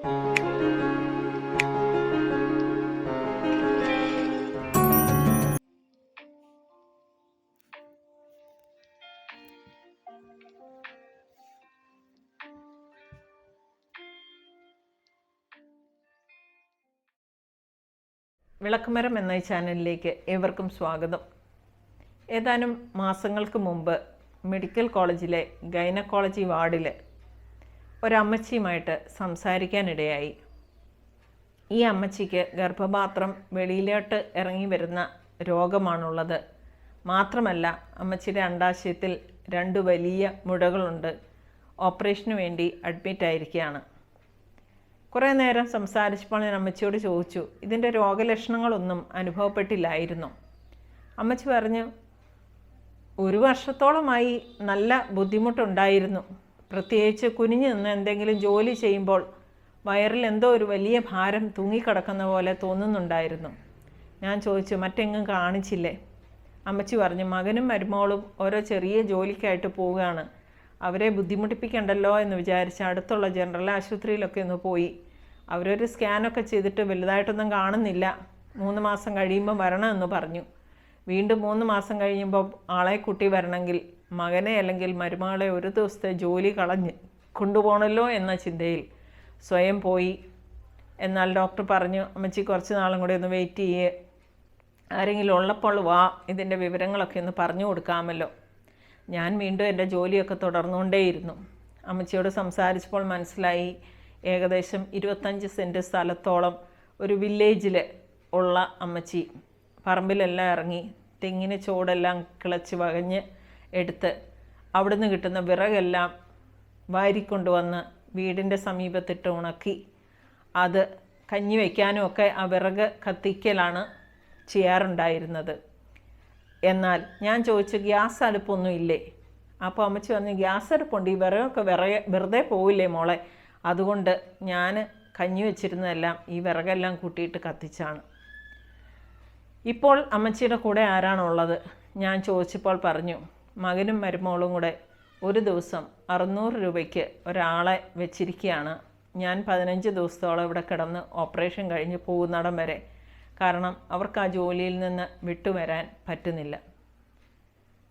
വിളക്കുമരം എന്ന ഈ ചാനലിലേക്ക് ഏവർക്കും സ്വാഗതം. ഏതാനും മാസങ്ങൾക്ക് മുമ്പ് മെഡിക്കൽ കോളേജിലെ ഗൈനക്കോളജി വാർഡിൽ ഒരമ്മച്ചിയുമായിട്ട് സംസാരിക്കാനിടയായി. ഈ അമ്മച്ചിക്ക് ഗർഭപാത്രം വെളിയിലോട്ട് ഇറങ്ങി വരുന്ന രോഗമാണുള്ളത്. മാത്രമല്ല അമ്മച്ചിയുടെ അണ്ടാശയത്തിൽ രണ്ട് വലിയ മുഴകളുണ്ട് ഓപ്പറേഷന് വേണ്ടി അഡ്മിറ്റ് ആയിരിക്കുകയാണ് കുറേ നേരം സംസാരിച്ചപ്പോൾ ഞാൻ അമ്മച്ചിയോട് ചോദിച്ചു ഇതിന്റെ രോഗലക്ഷണങ്ങളൊന്നും അനുഭവപ്പെട്ടില്ലായിരുന്നു? അമ്മച്ചി പറഞ്ഞു ഒരു വർഷത്തോളമായി നല്ല ബുദ്ധിമുട്ടുണ്ടായിരുന്നു. പ്രത്യേകിച്ച് കുനിഞ്ഞു നിന്ന് എന്തെങ്കിലും ജോലി ചെയ്യുമ്പോൾ വയറിൽ എന്തോ ഒരു വലിയ ഭാരം തൂങ്ങിക്കിടക്കുന്ന പോലെ തോന്നുന്നുണ്ടായിരുന്നു. ഞാൻ ചോദിച്ചു മറ്റെങ്ങും കാണിച്ചില്ലേ? അമ്മച്ചി പറഞ്ഞു മകനും മരുമോളും ഓരോ ചെറിയ ജോലിക്കായിട്ട് പോവുകയാണ്. അവരെ ബുദ്ധിമുട്ടിപ്പിക്കണ്ടല്ലോ എന്ന് വിചാരിച്ച് അടുത്തുള്ള ജനറൽ ആശുപത്രിയിലൊക്കെ ഒന്ന് പോയി. അവരൊരു സ്കാനൊക്കെ ചെയ്തിട്ട് വലുതായിട്ടൊന്നും കാണുന്നില്ല. മൂന്ന് മാസം കഴിയുമ്പോൾ വരണമെന്ന് പറഞ്ഞു. വീണ്ടും മൂന്ന് മാസം കഴിയുമ്പോൾ ആളെ കുട്ടി വരണമെങ്കിൽ മകനെ അല്ലെങ്കിൽ മരുമകളെ ഒരു ദിവസത്തെ ജോലി കളഞ്ഞ് കൊണ്ടുപോകണമല്ലോ എന്ന ചിന്തയിൽ സ്വയം പോയി. എന്നാൽ ഡോക്ടർ പറഞ്ഞു അമ്മച്ചി കുറച്ച് നാളും കൂടി ഒന്ന് വെയിറ്റ് ചെയ്യേ. ആരെങ്കിലും ഉള്ളപ്പോൾ വാ ഇതിന്റെ വിവരങ്ങളൊക്കെ ഒന്ന് പറഞ്ഞു കൊടുക്കാമല്ലോ. ഞാൻ വീണ്ടും എന്റെ ജോലിയൊക്കെ തുടർന്നുകൊണ്ടേയിരുന്നു. അമ്മച്ചിയോട് സംസാരിച്ചപ്പോൾ മനസ്സിലായി ഏകദേശം ഇരുപത്തഞ്ച് സെന്റ് സ്ഥലത്തോളം ഒരു വില്ലേജിൽ ഉള്ള അമ്മച്ചി. പറമ്പിലെല്ലാം ഇറങ്ങി തെങ്ങിന് ചോടെല്ലാം കിളച്ച് വകഞ്ഞ് എടുത്ത് അവിടുന്ന് കിട്ടുന്ന വിറകെല്ലാം വാരിക്കൊണ്ടുവന്ന് വീടിന്റെ സമീപത്തിട്ട് ഉണക്കി. അത് കഞ്ഞി വയ്ക്കാനും ഒക്കെ ആ വിറക് കത്തിക്കലാണ് ചെയ്യാറുണ്ടായിരുന്നത്. എന്നാൽ ഞാൻ ചോദിച്ചു ഗ്യാസ് അടുപ്പൊന്നും ഇല്ലേ? അപ്പോൾ അമ്മച്ചി പറഞ്ഞു ഗ്യാസ് അടുപ്പുണ്ട്. ഈ വിറകൊക്കെ വിറകെ വെറുതെ പോവില്ലേ മോളെ? അതുകൊണ്ട് ഞാൻ കഞ്ഞി വെച്ചിരുന്നതെല്ലാം ഈ വിറകെല്ലാം കൂട്ടിയിട്ട് കത്തിച്ചാണ്. ഇപ്പോൾ അമ്മച്ചിയുടെ കൂടെ ആരാണുള്ളത്? ഞാൻ ചോദിച്ചപ്പോൾ പറഞ്ഞു മകനും മരുമോളും കൂടെ ഒരു ദിവസം അറുന്നൂറ് രൂപയ്ക്ക് ഒരാളെ വെച്ചിരിക്കുകയാണ്. ഞാൻ പതിനഞ്ച് ദിവസത്തോളം ഇവിടെ കിടന്ന് ഓപ്പറേഷൻ കഴിഞ്ഞ് പോകുന്നിടം വരെ. കാരണം അവർക്ക് ആ ജോലിയിൽ നിന്ന് വിട്ടുവരാൻ പറ്റുന്നില്ല.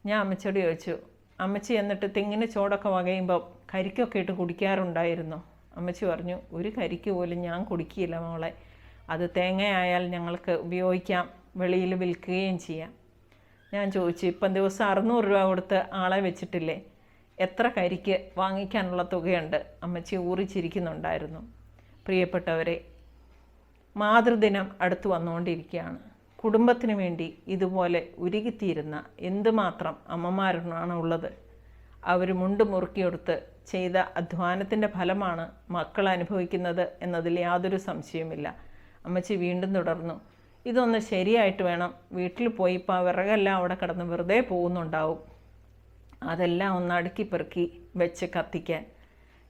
ഞാൻ അമ്മച്ചോട് ചോദിച്ചു അമ്മച്ചി എന്നിട്ട് തെങ്ങിന് ചോടൊക്കെ വകയുമ്പോൾ കരിക്കൊക്കെ ഇട്ട് കുടിക്കാറുണ്ടായിരുന്നു? അമ്മച്ചി പറഞ്ഞു ഒരു കരിക്ക് പോലും ഞാൻ കുടിക്കില്ല മോളെ. അത് തേങ്ങയായാൽ ഞങ്ങൾക്ക് ഉപയോഗിക്കാം വെളിയിൽ വിൽക്കുകയും ചെയ്യാം. ഞാൻ ചോദിച്ചു ഇപ്പം ദിവസം അറുന്നൂറ് രൂപ കൊടുത്ത് ആളെ വെച്ചിട്ടില്ലേ? എത്ര കരിക്ക് വാങ്ങിക്കാനുള്ള തുകയുണ്ട്? അമ്മച്ചി ഊറിച്ചിരിക്കുന്നുണ്ടായിരുന്നു. പ്രിയപ്പെട്ടവരെ മാതൃദിനം അടുത്തു വന്നുകൊണ്ടിരിക്കുകയാണ്. കുടുംബത്തിന് വേണ്ടി ഇതുപോലെ ഉരുകിത്തീരുന്ന എന്തുമാത്രം അമ്മമാരാണ് ഉള്ളത്? അവർ മുണ്ട് മുറുക്കിയെടുത്ത് ചെയ്ത അധ്വാനത്തിന്റെ ഫലമാണ് മക്കൾ അനുഭവിക്കുന്നത് എന്നതിൽ യാതൊരു സംശയവുമില്ല. അമ്മച്ചി വീണ്ടും തുടർന്നു. ഇതൊന്ന് ശരിയായിട്ട് വേണം. വീട്ടിൽ പോയി ഇപ്പോൾ ആ വിറകെല്ലാം അവിടെ കിടന്ന് വെറുതെ പോകുന്നുണ്ടാവും. അതെല്ലാം ഒന്ന് അടുക്കി പെറുക്കി വെച്ച് കത്തിക്കാൻ.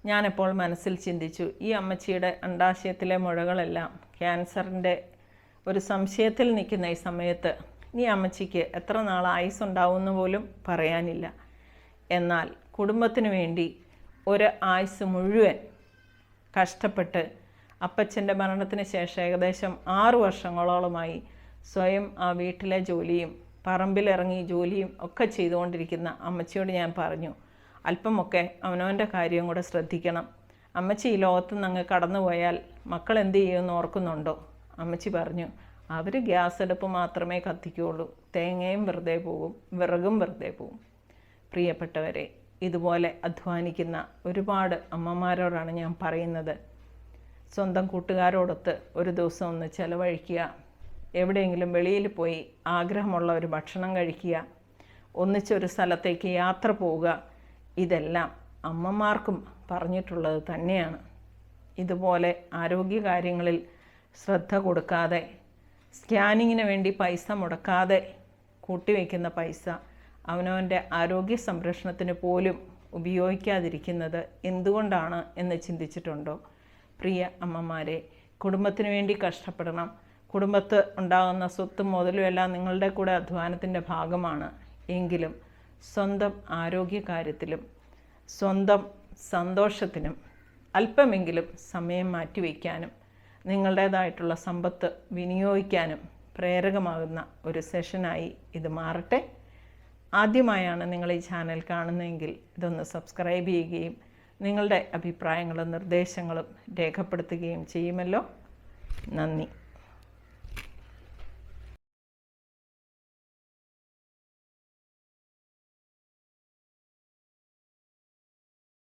ഞാനെപ്പോൾ മനസ്സിൽ ചിന്തിച്ചു ഈ അമ്മച്ചിയുടെ അണ്ടാശയത്തിലെ മുഴകളെല്ലാം ക്യാൻസറിന്റെ ഒരു സംശയത്തിൽ നിൽക്കുന്ന ഈ സമയത്ത് ഈ അമ്മച്ചിക്ക് എത്ര നാൾ ആയുസ് ഉണ്ടാവുമെന്ന് പോലും പറയാനില്ല. എന്നാൽ കുടുംബത്തിന് വേണ്ടി ഒരു ആയുസ് മുഴുവൻ കഷ്ടപ്പെട്ട് അപ്പച്ചന്റെ മരണത്തിന് ശേഷം ഏകദേശം ആറ് വർഷങ്ങളോളമായി സ്വയം ആ വീട്ടിലെ ജോലിയും പറമ്പിലിറങ്ങി ജോലിയും ഒക്കെ ചെയ്തുകൊണ്ടിരിക്കുന്ന അമ്മച്ചിയോട് ഞാൻ പറഞ്ഞു അല്പമൊക്കെ അവനവന്റെ കാര്യം കൂടെ ശ്രദ്ധിക്കണം. അമ്മച്ചി ഈ ലോകത്ത് നിന്ന് അങ്ങ് കടന്നുപോയാൽ മക്കൾ എന്ത് ചെയ്യുമെന്ന് ഓർക്കുന്നുണ്ടോ? അമ്മച്ചി പറഞ്ഞു അവർ ഗ്യാസ് അടുപ്പ് മാത്രമേ കത്തിക്കുകയുള്ളൂ. തേങ്ങയും വെറുതെ പോകും. വിറകും വെറുതെ പോകും. പ്രിയപ്പെട്ടവരെ ഇതുപോലെ അധ്വാനിക്കുന്ന ഒരുപാട് അമ്മമാരോടാണ് ഞാൻ പറയുന്നത്. സ്വന്തം കൂട്ടുകാരോടൊത്ത് ഒരു ദിവസം ഒന്ന് ചിലവഴിക്കുക. എവിടെയെങ്കിലും വെളിയിൽ പോയി ആഗ്രഹമുള്ള ഒരു ഭക്ഷണം കഴിക്കുക. ഒന്നിച്ചൊരു സ്ഥലത്തേക്ക് യാത്ര പോവുക. ഇതെല്ലാം അമ്മമാർക്കും പറഞ്ഞിട്ടുള്ളത് തന്നെയാണ്. ഇതുപോലെ ആരോഗ്യകാര്യങ്ങളിൽ ശ്രദ്ധ കൊടുക്കാതെ സ്കാനിങ്ങിന് വേണ്ടി പൈസ മുടക്കാതെ കൂട്ടിവെക്കുന്ന പൈസ അവനവന്റെ ആരോഗ്യ സംരക്ഷണത്തിന് പോലും ഉപയോഗിക്കാതിരിക്കുന്നത് എന്തുകൊണ്ടാണ് എന്ന് ചിന്തിച്ചിട്ടുണ്ടോ? പ്രിയ അമ്മമാരെ കുടുംബത്തിന് വേണ്ടി കഷ്ടപ്പെടണം. കുടുംബത്ത് ഉണ്ടാകുന്ന സ്വത്തും മുതലും എല്ലാം നിങ്ങളുടെ കൂടെ അധ്വാനത്തിന്റെ ഭാഗമാണ്. എങ്കിലും സ്വന്തം ആരോഗ്യകാര്യത്തിലും സ്വന്തം സന്തോഷത്തിനും അല്പമെങ്കിലും സമയം മാറ്റിവെക്കാനും നിങ്ങളുടേതായിട്ടുള്ള സമ്പത്ത് വിനിയോഗിക്കാനും പ്രേരകമാകുന്ന ഒരു സെഷനായി ഇത് മാറട്ടെ. ആദ്യമായാണ് നിങ്ങൾ ഈ ചാനൽ കാണുന്നതെങ്കിൽ ഇതൊന്ന് സബ്സ്ക്രൈബ് ചെയ്യുകയും നിങ്ങളുടെ അഭിപ്രായങ്ങളും നിർദ്ദേശങ്ങളും രേഖപ്പെടുത്തുകയും ചെയ്യുമല്ലോ. നന്ദി.